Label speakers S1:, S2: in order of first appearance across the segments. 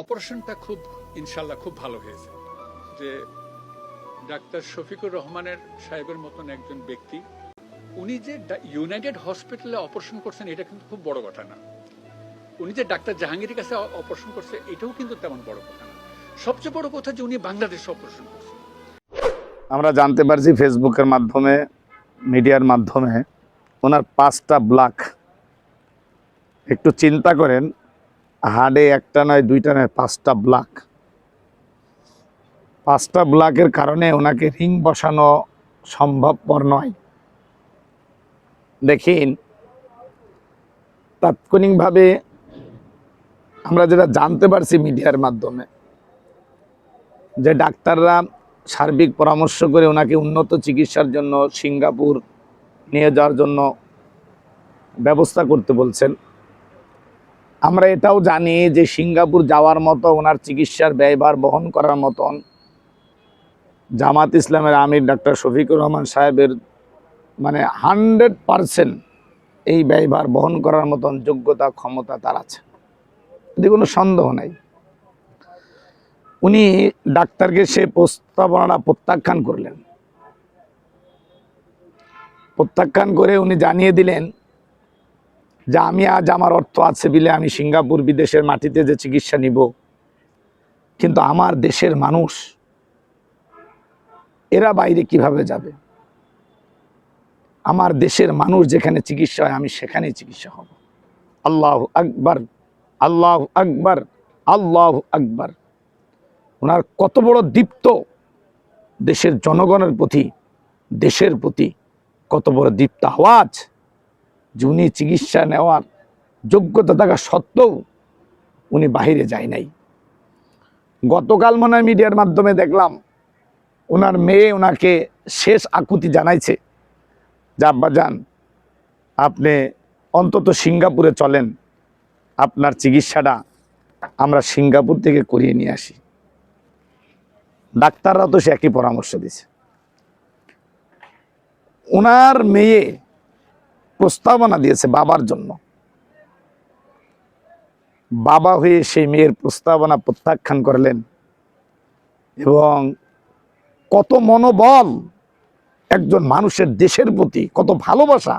S1: অপারেশনটা খুব, ইনশাল্লাহ খুব ভালো হয়েছে। যে ডাক্তার শফিকুর রহমানের সাহেবের মতন একজন ব্যক্তি, উনি যে ইউনাইটেড হসপিটালে অপারেশন করছেন, এটা কিন্তু খুব বড় কথা না। উনি যে ডাক্তার জাহাঙ্গীরের কাছে অপারেশন করছে, এটাও কিন্তু তেমন বড় কথা না। সবচেয়ে বড় কথা যে উনি বাংলাদেশে অপারেশন করছেন।
S2: আমরা জানতে পারছি ফেসবুকের মাধ্যমে, মিডিয়ার মাধ্যমে, ওনার পাঁচটা ব্লক। একটু চিন্তা করেন হাড়ে একটা নয়, দুইটা নয়, পাঁচটা ব্লক। পাঁচটা ব্লকের কারণে ওনাকে রিং বসানো সম্ভবপর নয়। দেখিন, তাৎক্ষণিকভাবে আমরা যেটা জানতে পারছি মিডিয়ার মাধ্যমে, যে ডাক্তাররা সার্বিক পরামর্শ করে ওনাকে উন্নত চিকিৎসার জন্য সিঙ্গাপুর নিয়ে যাওয়ার জন্য ব্যবস্থা করতে বলছেন। আমরা এটাও জানি যে সিঙ্গাপুর যাওয়ার মতো, ওনার চিকিৎসার ব্যয়ভার বহন করার মতন জামাত ইসলামের আমির ডাক্তার শফিকুর রহমান সাহেবের মানে হান্ড্রেড পারসেন্ট এই ব্যয়ভার বহন করার মতন যোগ্যতা, ক্ষমতা তার আছে। এতে কোনো সন্দেহ নাই। উনি ডাক্তারকে সে প্রস্তাবনা প্রত্যাখ্যান করলেন। প্রত্যাখ্যান করে উনি জানিয়ে দিলেন যে আমি আজ আমার অর্থ আছে বিলে আমি সিঙ্গাপুর বিদেশের মাটিতে যে চিকিৎসা নিব। কিন্তু আমার দেশের মানুষ, এরা বাইরে কীভাবে যাবে? আমার দেশের মানুষ যেখানে চিকিৎসা হয়, আমি সেখানেই চিকিৎসা হব। আল্লাহ আকবার আল্লাহ আকবার, আল্লাহ আকবর। ওনার কত বড় দীপ্ত দেশের জনগণের প্রতি, দেশের প্রতি কত বড় দীপ্ত আওয়াজ। যে উনি চিকিৎসা নেওয়ার যোগ্যতা থাকা সত্ত্বেও উনি বাইরে যায় নাই। গতকাল মনে হয় মিডিয়ার মাধ্যমে দেখলাম ওনার মেয়ে ওনাকে শেষ আকুতি জানাইছে যে আব্বাজান আপনি অন্তত সিঙ্গাপুরে চলেন, আপনার চিকিৎসাটা আমরা সিঙ্গাপুর থেকে করিয়ে নিয়ে আসি। ডাক্তাররা তো সে একই পরামর্শ দিছে। ওনার মেয়ে প্রস্তাবনা দিয়েছে বাবার জন্য। বাবা হয়ে সেই মেয়ের প্রস্তাবনা প্রত্যাখ্যান করলেন এবং কত মনোবল একজন মানুষের দেশের প্রতি, কত ভালোবাসা,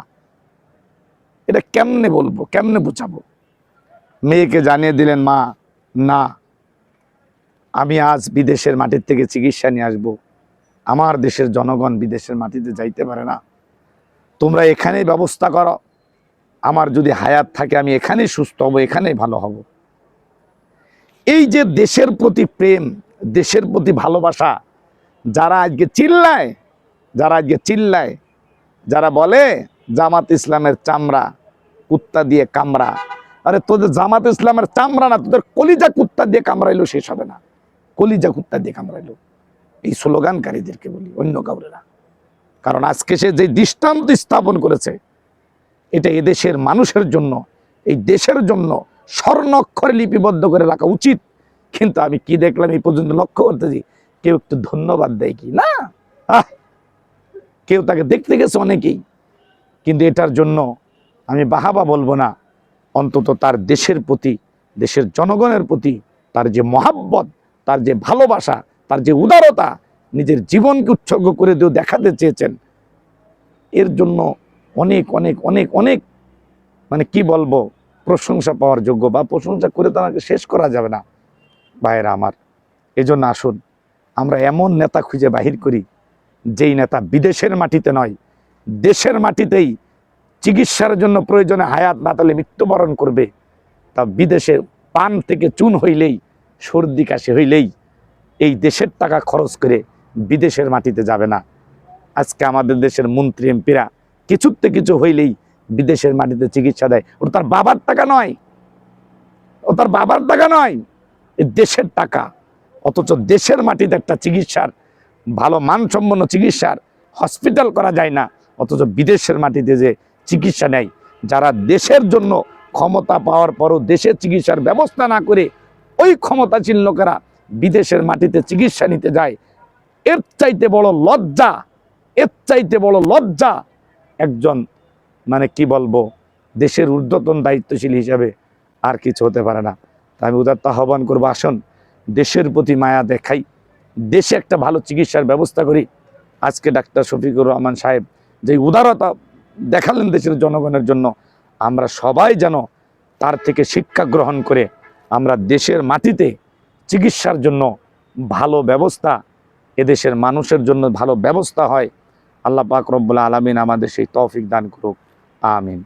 S2: এটা কেমনে বলব, কেমনে বোঝাবো? মেয়েকে জানিয়ে দিলেন, মা, না, আমি আজ বিদেশের মাটির থেকে চিকিৎসা নিয়ে আসব। আমার দেশের জনগণ বিদেশের মাটিতে যাইতে পারে না। তোমরা এখানেই ব্যবস্থা করো। আমার যদি হায়াত থাকে, আমি এখানেই সুস্থ হব, এখানেই ভালো হব। এই যে দেশের প্রতি প্রেম, দেশের প্রতি ভালোবাসা, যারা আজকে চিল্লায়, যারা আজকে চিল্লায়, যারা বলে, জামাত ইসলামের চামড়া, কুত্তা দিয়ে কামড়া। আরে তোদের জামাত ইসলামের চামড়া না, তোদের কলিজা কুত্তা দিয়ে কামড়াইলো শেষ হবে না। কলিজা কুত্তা দিয়ে কামড়াইলো এই স্লোগানকারীদেরকে বলি, অন্য কাউরে না কারণ আজকে সে যে দৃষ্টান্ত স্থাপন করেছে, এটা এদেশের মানুষের জন্য, এই দেশের জন্য স্বর্ণক্ষরে লিপিবদ্ধ করে রাখা উচিত। কিন্তু আমি কি দেখলাম এই পর্যন্ত লক্ষ্য করতেছি, কেউ একটু ধন্যবাদ দেয় কি? না। আহ! কেউ তাকে দেখতে গেছে অনেকেই। কিন্তু এটার জন্য আমি বাহাবা বলব না, অন্তত তার দেশের প্রতি, দেশের জনগণের প্রতি তার যে মহাব্বত, তার যে ভালোবাসা, তার যে উদারতা নিজের জীবনকে উৎসর্গ করে দিয়েও দেখাতে চেয়েছেন। এর জন্য অনেক অনেক অনেক অনেক মানে কি বলব, প্রশংসা পাওয়ার যোগ্য বা প্রশংসা করে তো আমাকে শেষ করা যাবে না, ভাইয়েরা আমার। এজন্য আসুন, আমরা এমন নেতা খুঁজে বাহির করি, যেই নেতা বিদেশের মাটিতে নয়, দেশের মাটিতেই চিকিৎসার জন্য প্রয়োজনে হায়াত না তাহলে মৃত্যুবরণ করবে। তা বিদেশে পান থেকে চুন হইলেই, সর্দি কাশি হইলেই, এই দেশের টাকা খরচ করে বিদেশের মাটিতে যাবে না। আজকে আমাদের দেশের মন্ত্রী, এমপিরা কিছুতে কিছু হইলেই বিদেশের মাটিতে চিকিৎসা দেয়। ওটা তার বাবার টাকা নয়। ও তার বাবার টাকা নয়, এ দেশের টাকা। অথচ দেশের মাটিতে একটা চিকিৎসার, ভালো মানসম্পন্ন চিকিৎসার হসপিটাল করা যায় না। অথচ বিদেশের মাটিতে যে চিকিৎসা নেয়, যারা দেশের জন্য ক্ষমতা পাওয়ার পরও দেশের চিকিৎসার ব্যবস্থা না করে ওই ক্ষমতাশীল লোকেরা বিদেশের মাটিতে চিকিৎসা নিতে যায় এর চাইতে বড় লজ্জা, এর চাইতে বড় লজ্জা একজন মানে কি বলব, দেশের ঊর্ধ্বতন দায়িত্বশীল হিসাবে আর কিছু হতে পারে না। তা আমি উদাত্ত আহ্বান করব, আসুন, দেশের প্রতি মায়া দেখাই, দেশে একটা ভালো চিকিৎসার ব্যবস্থা করি। আজকে ডাক্তার শফিকুর রহমান সাহেব যে উদারতা দেখালেন দেশের জনগণের জন্য, আমরা সবাই যেন তার থেকে শিক্ষা গ্রহণ করে আমরা দেশের মাটিতে চিকিৎসার জন্য ভালো ব্যবস্থা এদেশের মানুষের জন্য ভালো ব্যবস্থা হয়। আল্লাহ পাক রব্বুল আলমিন আমাদের সেই তৌফিক দান করুক। আমিন।